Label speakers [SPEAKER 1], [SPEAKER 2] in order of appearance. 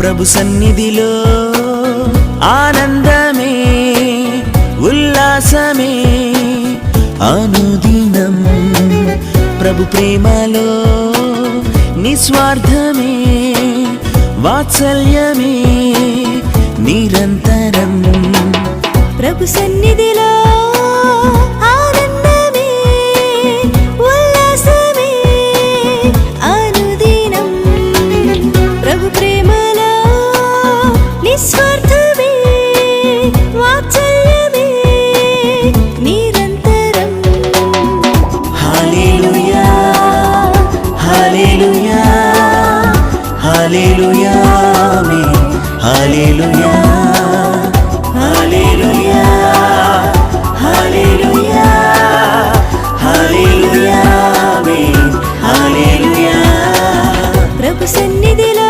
[SPEAKER 1] ప్రభు సన్నిధిలో ఆనందమే ఉల్లాసమే అనుదినం. ప్రభు ప్రేమలో నిస్వార్థమే వాత్సల్యమే నిరంతరం.
[SPEAKER 2] ప్రభు సన్నిధిలో ప్రభు
[SPEAKER 1] సన్నిధిలో